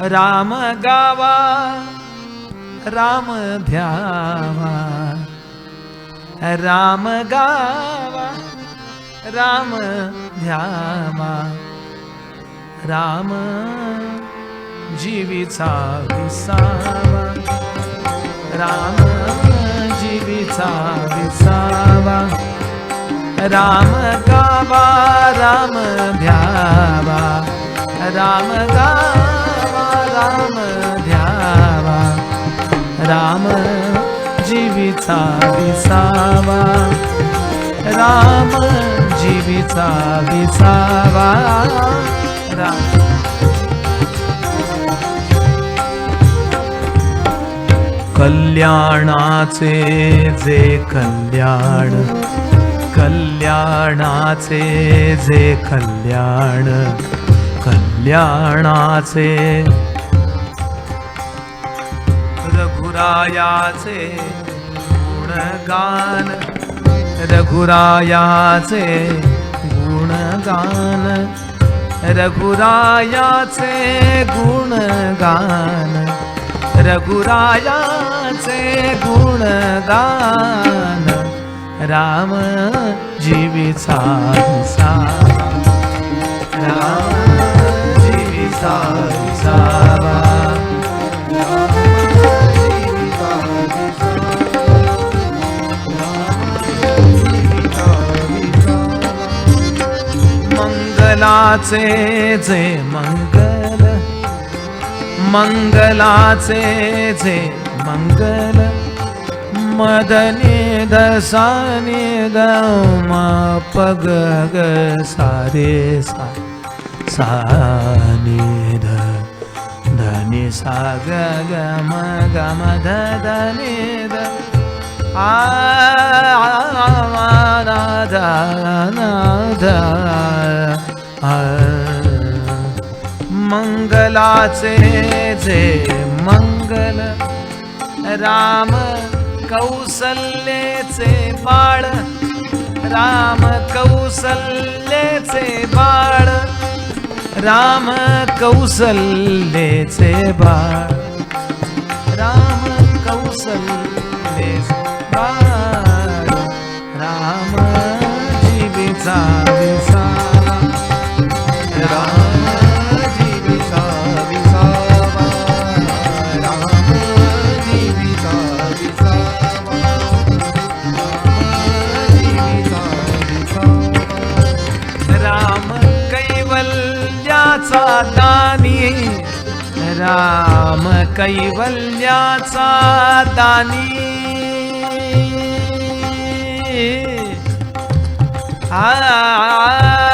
राम गावा राम ध्यावा. राम गावा राम ध्यावा. राम जीवीचा विसावा. राम जीवीचा विसावा. राम गावा राम ध्यावा. राम गावा राम ध्यावा राम जीवीचा विसावा राम जीवीचा विसावा राम. कल्याणाचे जे कल्याण कल्याणाचे जे कल्याण कल्याणाचे रघुरायाचे गुणगान रघुरायाचे गुणगान रघुरायाचे गुणगान रघुरायाचे गुणगान राम जीवीचा राम जीवीचा मंगल मंगलाचे जे मंगल मदने दसाने दम पग सारे सा साने ध धनी सा ग म ग म ध धनी ध आ ना ध ना आ मंगलाचे जे मंगल राम कौसल्येचे बाळ राम कौसल्येचे बाळ राम कौसल्येचे बाळ राम कौसल्येचे बाळ. कैवल्याचा दानी राम कैवल्याचा दानी. आ.